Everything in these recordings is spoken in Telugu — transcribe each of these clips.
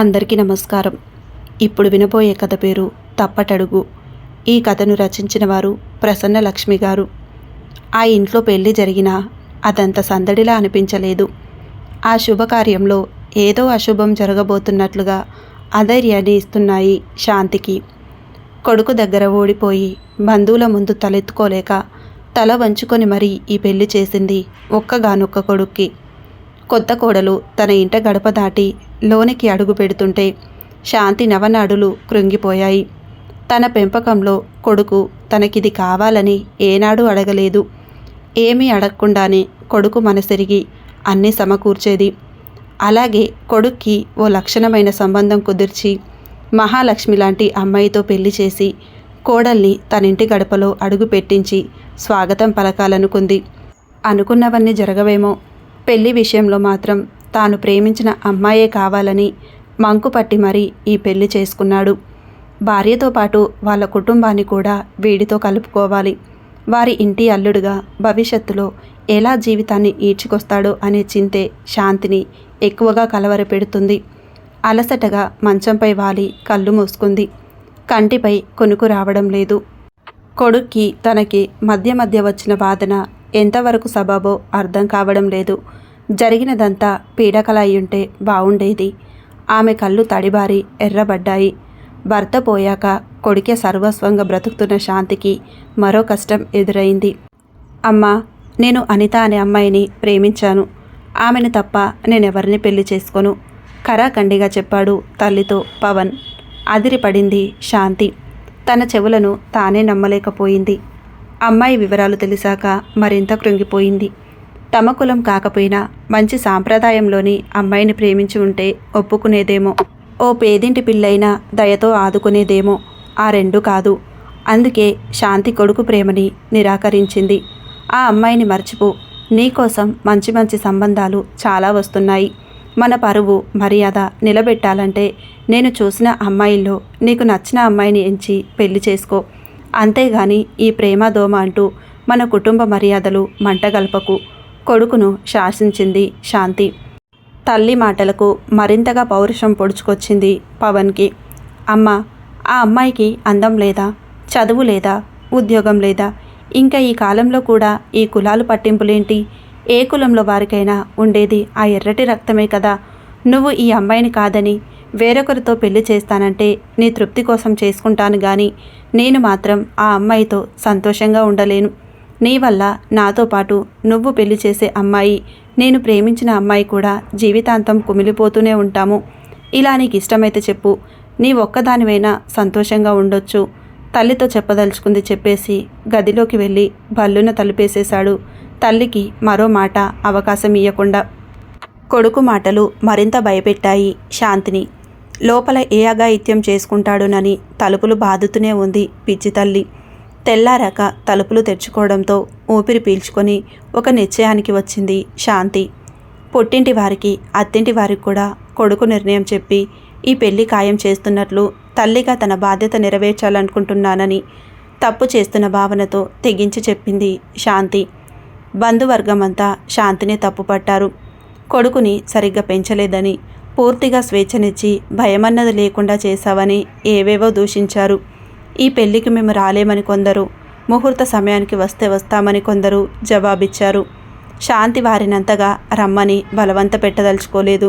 అందరికీ నమస్కారం. ఇప్పుడు వినబోయే కథ పేరు తప్పటడుగు. ఈ కథను రచించిన వారు ప్రసన్న లక్ష్మి గారు. ఆ ఇంట్లో పెళ్ళి జరిగినా అదంత సందడిలా అనిపించలేదు. ఆ శుభకార్యంలో ఏదో అశుభం జరగబోతున్నట్లుగా అధైర్యాన్ని ఇస్తున్నాయి శాంతికి. కొడుకు దగ్గర ఓడిపోయి బంధువుల ముందు తలెత్తుకోలేక తల వంచుకొని మరీ ఈ పెళ్ళి చేసింది ఒక్కగానొక్క కొడుక్కి. కొత్త కోడలు తన ఇంట గడప దాటి లోనికి అడుగు పెడుతుంటే శాంతి నవనాడులు కృంగిపోయాయి. తన పెంపకంలో కొడుకు తనకిది కావాలని ఏనాడు అడగలేదు. ఏమీ అడగకుండానే కొడుకు మనసెరిగి అన్నీ సమకూర్చేది. అలాగే కొడుక్కి ఓ లక్షణమైన సంబంధం కుదిర్చి మహాలక్ష్మి లాంటి అమ్మాయితో పెళ్ళి చేసి కోడల్ని తనింటి గడపలో అడుగు పెట్టించి స్వాగతం పలకాలనుకుంది. అనుకున్నవన్నీ జరగవేమో. పెళ్ళి విషయంలో మాత్రం తాను ప్రేమించిన అమ్మాయే కావాలని మంకు పట్టి మరీ ఈ పెళ్ళి చేసుకున్నాడు. భార్యతో పాటు వాళ్ళ కుటుంబాన్ని కూడా వీడితో కలుపుకోవాలి. వారి ఇంటి అల్లుడుగా భవిష్యత్తులో ఎలా జీవితాన్ని ఈడ్చుకొస్తాడో అనే చింతే శాంతిని ఎక్కువగా కలవరపెడుతుంది. అలసటగా మంచంపై వాలి కళ్ళు మూసుకుంది. కంటిపై కొనుకు రావడం లేదు. కొడుక్కి తనకి మధ్య మధ్య వచ్చిన వాదన ఎంతవరకు సబబో అర్థం కావడం లేదు. జరిగినదంతా పీడకల అయ్యుంటే బావుండేది. ఆమె కళ్ళు తడిబారి ఎర్రబడ్డాయి. భర్త పోయాక కొడుకే సర్వస్వంగా బ్రతుకుతున్న శాంతికి మరో కష్టం ఎదురైంది. అమ్మా నేను అనిత అనే అమ్మాయిని ప్రేమించాను. ఆమెను తప్ప నేనెవరిని పెళ్ళి చేసుకోను? కరాఖండిగా చెప్పాడు తల్లితో పవన్. అదిరిపడింది శాంతి. తన చెవులను తానే నమ్మలేకపోయింది. అమ్మాయి వివరాలు తెలిసాక మరింత కృంగిపోయింది. తమ కులం కాకపోయినా మంచి సాంప్రదాయంలోని అమ్మాయిని ప్రేమించి ఉంటే ఒప్పుకునేదేమో. ఓ పేదింటి పిల్లైనా దయతో ఆదుకునేదేమో. ఆ రెండు కాదు. అందుకే శాంతి కొడుకు ప్రేమని నిరాకరించింది. ఆ అమ్మాయిని మర్చిపో. నీకోసం మంచి మంచి సంబంధాలు చాలా వస్తున్నాయి. మన పరువు మర్యాద నిలబెట్టాలంటే నేను చూసిన అమ్మాయిల్లో నీకు నచ్చిన అమ్మాయిని ఎంచి పెళ్ళి చేసుకో. అంతేగాని ఈ ప్రేమ దోమ అంటూ మన కుటుంబ మర్యాదలు మంటగల్పకు కొడుకును శాసించింది శాంతి. తల్లి మాటలకు మరింతగా పౌరుషం పొడుచుకొచ్చింది పవన్కి. అమ్మ ఆ అమ్మాయికి అందం లేదా చదువు లేదా ఉద్యోగం లేదా ఇంకా ఈ కాలంలో కూడా ఈ కులాలు పట్టింపులేంటి? ఏ కులంలో వారికైనా ఉండేది ఆ ఎర్రటి రక్తమే కదా. నువ్వు ఈ అమ్మాయిని కాదని వేరొకరితో పెళ్ళి చేస్తానంటే నీ తృప్తి కోసం చేసుకుంటాను కానీ నేను మాత్రం ఆ అమ్మాయితో సంతోషంగా ఉండలేను. నీ వల్ల నాతో పాటు నువ్వు పెళ్ళి చేసే అమ్మాయి నేను ప్రేమించిన అమ్మాయి కూడా జీవితాంతం కుమిలిపోతూనే ఉంటాము. ఇలా నీకు ఇష్టమైతే చెప్పు. నీ ఒక్కదానివైనా సంతోషంగా ఉండొచ్చు. తల్లితో చెప్పదలుచుకుంది చెప్పేసి గదిలోకి వెళ్ళి భల్లున తలుపేసేశాడు. తల్లికి మరో మాట అవకాశం ఇవ్వకుండా కొడుకు మాటలు మరింత భయపెట్టాయి శాంతిని. లోపల ఏ అఘాయిత్యం చేసుకుంటాడునని తలుపులు బాదుతూనే ఉంది పిచ్చి తల్లి. తెల్లారాక తలుపులు తెరుచుకోవడంతో ఊపిరి పీల్చుకొని ఒక నిశ్చయానికి వచ్చింది శాంతి. పుట్టింటి వారికి అత్తింటి వారికి కూడా కొడుకు నిర్ణయం చెప్పి ఈ పెళ్ళి ఖాయం చేస్తున్నట్లు తల్లిగా తన బాధ్యత నెరవేర్చాలనుకుంటున్నానని తప్పు చేస్తున్న భావనతో తెగించి చెప్పింది శాంతి. బంధువర్గమంతా శాంతిని తప్పుపట్టారు. కొడుకుని సరిగ్గా పెంచలేదని పూర్తిగా స్వేచ్ఛనిచ్చి భయమన్నది లేకుండా చేశావని ఏవేవో దూషించారు. ఈ పెళ్ళికి మేము రాలేమని కొందరు ముహూర్త సమయానికి వస్తే వస్తామని కొందరు జవాబిచ్చారు. శాంతి వారినంతగా రమ్మని బలవంత పెట్టదలుచుకోలేదు.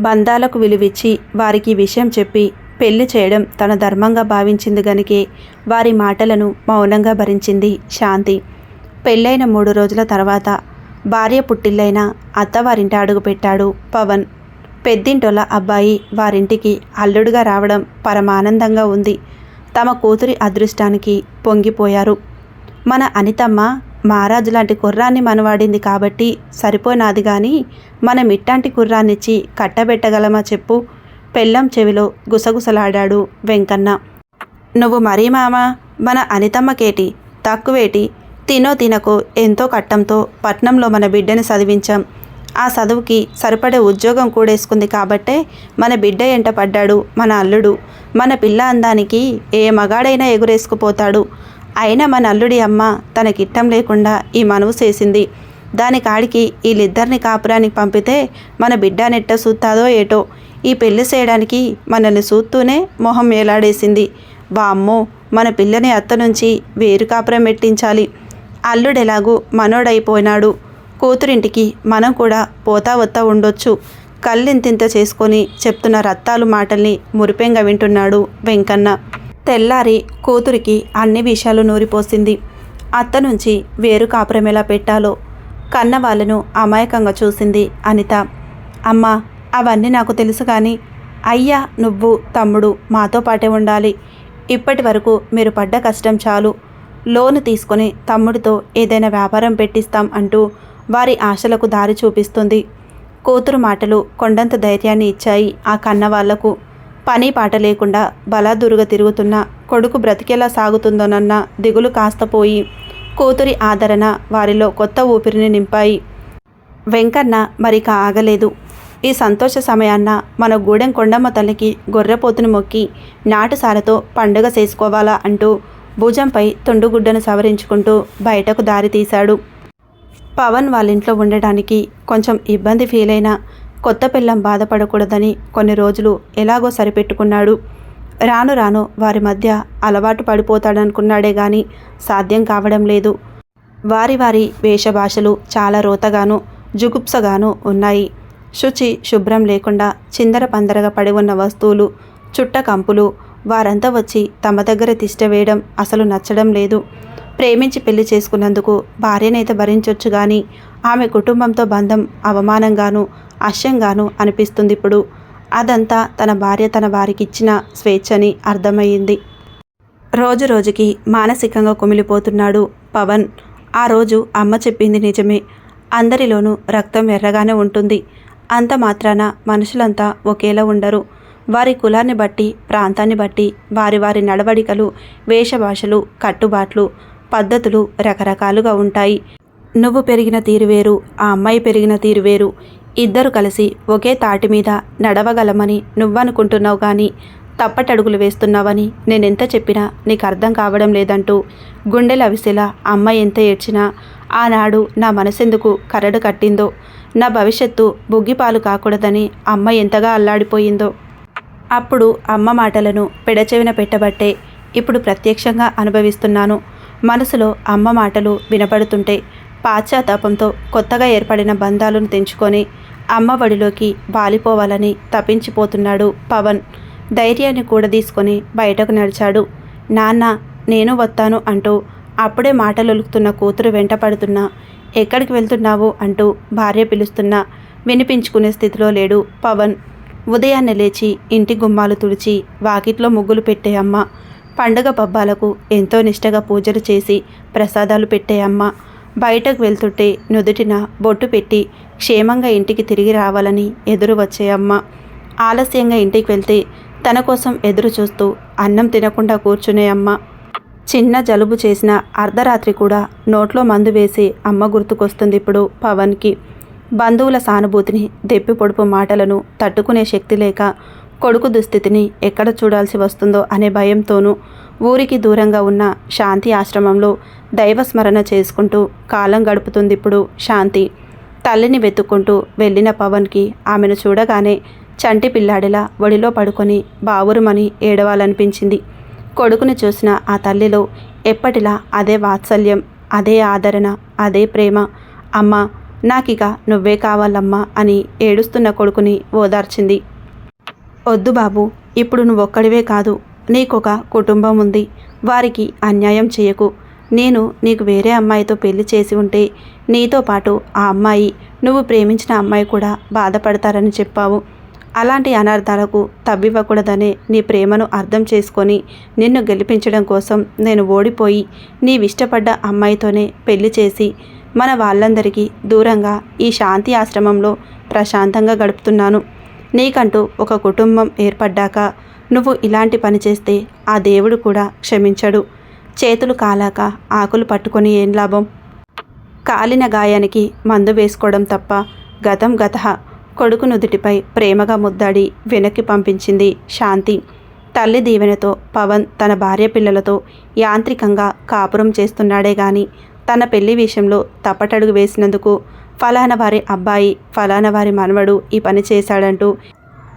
బంధాలకు విలువిచ్చి వారికి విషయం చెప్పి పెళ్ళి చేయడం తన ధర్మంగా భావించింది గనికే వారి మాటలను మౌనంగా భరించింది శాంతి. పెళ్ళైన మూడు రోజుల తర్వాత భార్య పుట్టిల్లైన అత్తవారింటి అడుగుపెట్టాడు పవన్. పెద్దింటోళ్ళ అబ్బాయి వారింటికి అల్లుడుగా రావడం పరమానందంగా ఉంది. తమ కూతురి అదృష్టానికి పొంగిపోయారు. మన అనితమ్మ మహారాజు లాంటి కుర్రాన్ని మనవాడింది కాబట్టి సరిపోనాది కానీ మన మిట్టాంటి కుర్రాన్నిచ్చి కట్టబెట్టగలమా చెప్పు? పెళ్ళం చెవిలో గుసగుసలాడాడు వెంకన్న. నువ్వు మరీ మామ? మన అనితమ్మకేటి తక్కువేటి? తినో తినకో ఎంతో కట్టంతో పట్నంలో మన బిడ్డని చదివించాం. ఆ చదువుకి సరిపడే ఉద్యోగం కూడేసుకుంది కాబట్టే మన బిడ్డ ఎంట పడ్డాడు మన అల్లుడు. మన పిల్ల అందానికి ఏ మగాడైనా ఎగురేసుకుపోతాడు. అయినా మన అల్లుడి అమ్మ తనకిట్టం లేకుండా ఈ మనవు చేసింది. దాని కాడికి వీళ్ళిద్దరిని కాపురానికి పంపితే మన బిడ్డ నెట్ట సూత్తాదో ఏటో. ఈ పెళ్ళి చేయడానికి మనల్ని సూత్తూనే మొహం ఏలాడేసింది. వామ్మో మన పిల్లని అత్త నుంచి వేరు కాపురం పెట్టించాలి. అల్లుడెలాగూ మనోడైపోయినాడు. కూతురింటికి మనం కూడా పోతా వత్తా ఉండొచ్చు. కళ్ళింతింత చేసుకొని చెప్తున్న రత్తాలు మాటల్ని మురిపెంగా వింటున్నాడు వెంకన్న. తెల్లారి కూతురికి అన్ని విషయాలు నూరిపోసింది. అత్త నుంచి వేరు కాపురం ఎలా పెట్టాలో కన్న వాళ్ళను అమాయకంగా చూసింది అనిత. అమ్మా అవన్నీ నాకు తెలుసు కానీ అయ్యా నువ్వు తమ్ముడు మాతో పాటే ఉండాలి. ఇప్పటి వరకు మీరు పడ్డ కష్టం చాలు. లోను తీసుకొని తమ్ముడితో ఏదైనా వ్యాపారం పెట్టిస్తాం అంటూ వారి ఆశలకు దారి చూపిస్తుంది. కూతురు మాటలు కొండంత ధైర్యాన్ని ఇచ్చాయి ఆ కన్నవాళ్ళకు. పని పాట లేకుండా బలాదురుగా తిరుగుతున్న కొడుకు బ్రతికేలా సాగుతుందోనన్న దిగులు కాస్త పోయి కూతురి ఆదరణ వారిలో కొత్త ఊపిరిని నింపాయి. వెంకన్న మరిక ఆగలేదు. ఈ సంతోష సమయాన్న మన గూడెం కొండమ్మ తల్లికి గొర్రెపోతును మొక్కి నాటుసారతో పండుగ చేసుకోవాలా అంటూ భుజంపై తొండుగుడ్డను సవరించుకుంటూ బయటకు దారి తీశాడు. పవన్ వాళ్ళింట్లో ఉండడానికి కొంచెం ఇబ్బంది ఫీలైనా కొత్త పిల్లం బాధపడకూడదని కొన్ని రోజులు ఎలాగో సరిపెట్టుకున్నాడు. రాను రాను వారి మధ్య అలవాటు పడిపోతాడనుకున్నాడే గాని సాధ్యం కావడం లేదు. వారి వారి వేషభాషలు చాలా రోతగాను జుగుప్సగాను ఉన్నాయి. శుచి శుభ్రం లేకుండా చిందర పందరగా పడి ఉన్న వస్తువులు చుట్ట కంపులు వారంతా వచ్చి తమ దగ్గర తిష్ట వేయడం అసలు నచ్చడం లేదు. ప్రేమించి పెళ్ళి చేసుకున్నందుకు భార్యనైతే భరించొచ్చు కానీ ఆమె కుటుంబంతో బంధం అవమానంగాను అశ్యంగాను అనిపిస్తుంది ఇప్పుడు అదంతా తన భార్య తన వారికి ఇచ్చిన స్వేచ్ఛని అర్థమయ్యింది. రోజు రోజుకి మానసికంగా కుమిలిపోతున్నాడు పవన్. ఆ రోజు అమ్మ చెప్పింది నిజమే. అందరిలోనూ రక్తం ఎర్రగానే ఉంటుంది. అంత మాత్రాన మనుషులంతా ఒకేలా ఉండరు. వారి కులాన్ని బట్టి ప్రాంతాన్ని బట్టి వారి వారి నడవడికలు వేషభాషలు కట్టుబాట్లు పద్ధతులు రకరకాలుగా ఉంటాయి. నువ్వు పెరిగిన తీరు వేరు ఆ అమ్మాయి పెరిగిన తీరు వేరు. ఇద్దరు కలిసి ఒకే తాటి మీద నడవగలమని నువ్వనుకుంటున్నావు కానీ తప్పటడుగులు వేస్తున్నావని నేనెంత చెప్పినా నీకు అర్థం కావడం లేదంటూ గుండెల అవిసెలా అమ్మాయి ఎంత ఏడ్చినా ఆనాడు నా మనసెందుకు కరడు కట్టిందో నా భవిష్యత్తు బుగ్గిపాలు కాకూడదని అమ్మ ఎంతగా అల్లాడిపోయిందో. అప్పుడు అమ్మ మాటలను పెడచెవిన పెట్టబట్టే ఇప్పుడు ప్రత్యక్షంగా అనుభవిస్తున్నాను. మనసులో అమ్మ మాటలు వినపడుతుంటే పాశ్చాత్తాపంతో కొత్తగా ఏర్పడిన బంధాలను తెంచుకొని అమ్మ ఒడిలోకి బాలిపోవాలని తప్పించిపోతున్నాడు పవన్. ధైర్యాన్ని కూడా తీసుకొని బయటకు నడిచాడు. నాన్న నేను వస్తాను అంటూ అప్పుడే మాటలొలుకుతున్న కూతురు వెంట పడుతున్నా ఎక్కడికి వెళ్తున్నావు? అంటూ భార్య పిలుస్తున్నా వినిపించుకునే స్థితిలో లేడు పవన్. ఉదయాన్నే లేచి ఇంటి గుమ్మాలు తుడిచి వాకిట్లో ముగ్గులు పెట్టే అమ్మ. పండుగ పబ్బాలకు ఎంతో నిష్టగా పూజలు చేసి ప్రసాదాలు పెట్టే అమ్మ. బయటకు వెళ్తుంటే నుదుటిన బొట్టు పెట్టి క్షేమంగా ఇంటికి తిరిగి రావాలని ఎదురు వచ్చే అమ్మ. ఆలస్యంగా ఇంటికి వెళ్తే తన కోసం ఎదురు చూస్తూ అన్నం తినకుండా కూర్చునే అమ్మ. చిన్న జలుబు చేసిన అర్ధరాత్రి కూడా నోట్లో మందు వేసి అమ్మ గుర్తుకొస్తుంది ఇప్పుడు పవన్కి. బంధువుల సానుభూతిని దెప్పి పొడుపు మాటలను తట్టుకునే శక్తి లేక కొడుకు దుస్థితిని ఎక్కడ చూడాల్సి వస్తుందో అనే భయంతోనూ ఊరికి దూరంగా ఉన్న శాంతి ఆశ్రమంలో దైవస్మరణ చేసుకుంటూ కాలం గడుపుతుంది ఇప్పుడు శాంతి. తల్లిని వెతుక్కుంటూ వెళ్ళిన పవన్కి ఆమెను చూడగానే చంటి పిల్లాడిలా ఒడిలో పడుకొని బావురుమని ఏడవాలనిపించింది. కొడుకుని చూసిన ఆ తల్లిలో ఎప్పటిలా అదే వాత్సల్యం అదే ఆదరణ అదే ప్రేమ అమ్మ నాకిక నువ్వే కావాలమ్మా అని ఏడుస్తున్న కొడుకుని ఓదార్చింది. వద్దు బాబు ఇప్పుడు నువ్వొక్కడివే కాదు. నీకొక కుటుంబం ఉంది. వారికి అన్యాయం చేయకు. నేను నీకు వేరే అమ్మాయితో పెళ్ళి చేసి ఉంటే నీతో పాటు ఆ అమ్మాయి నువ్వు ప్రేమించిన అమ్మాయి కూడా బాధపడతారని చెప్పావు. అలాంటి అనర్థాలకు తవ్వివ్వకూడదనే నీ ప్రేమను అర్థం చేసుకొని నిన్ను గెలిపించడం కోసం నేను ఓడిపోయి నీవిష్టపడ్డ అమ్మాయితోనే పెళ్ళి చేసి మన వాళ్ళందరికీ దూరంగా ఈ శాంతి ఆశ్రమంలో ప్రశాంతంగా గడుపుతున్నాను. నీకంటూ ఒక కుటుంబం ఏర్పడ్డాక నువ్వు ఇలాంటి పని చేస్తే ఆ దేవుడు కూడా క్షమించడు. చేతులు కాలాక ఆకులు పట్టుకొని ఏం లాభం? కాలిన గాయానికి మందు వేసుకోవడం తప్ప గతం గత కొడుకు నుదుటిపై ప్రేమగా ముద్దాడి వెనక్కి పంపించింది శాంతి. తల్లి దీవెనతో పవన్ తన భార్య పిల్లలతో యాంత్రికంగా కాపురం చేస్తున్నాడే గాని తన పెళ్ళి విషయంలో తప్పటడుగు వేసినందుకు ఫలానా వారి అబ్బాయి ఫలానా వారి మనవడు ఈ పని చేశాడంటూ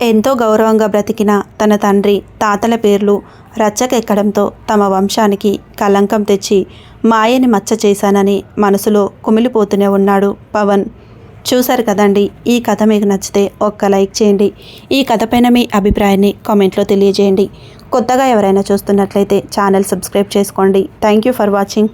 ఎంతో గౌరవంగా బ్రతికిన తన తండ్రి తాతల పేర్లు రచ్చకెక్కడంతో తమ వంశానికి కలంకం తెచ్చి మాయని మచ్చ చేశానని మనసులో కుమిలిపోతూనే ఉన్నాడు పవన్. చూశారు కదండి ఈ కథ మీకు నచ్చితే ఒక్క లైక్ చేయండి. ఈ కథపైన మీ అభిప్రాయాన్ని కామెంట్లో తెలియజేయండి. కొత్తగా ఎవరైనా చూస్తున్నట్లయితే ఛానల్ సబ్స్క్రైబ్ చేసుకోండి. Thank you for watching.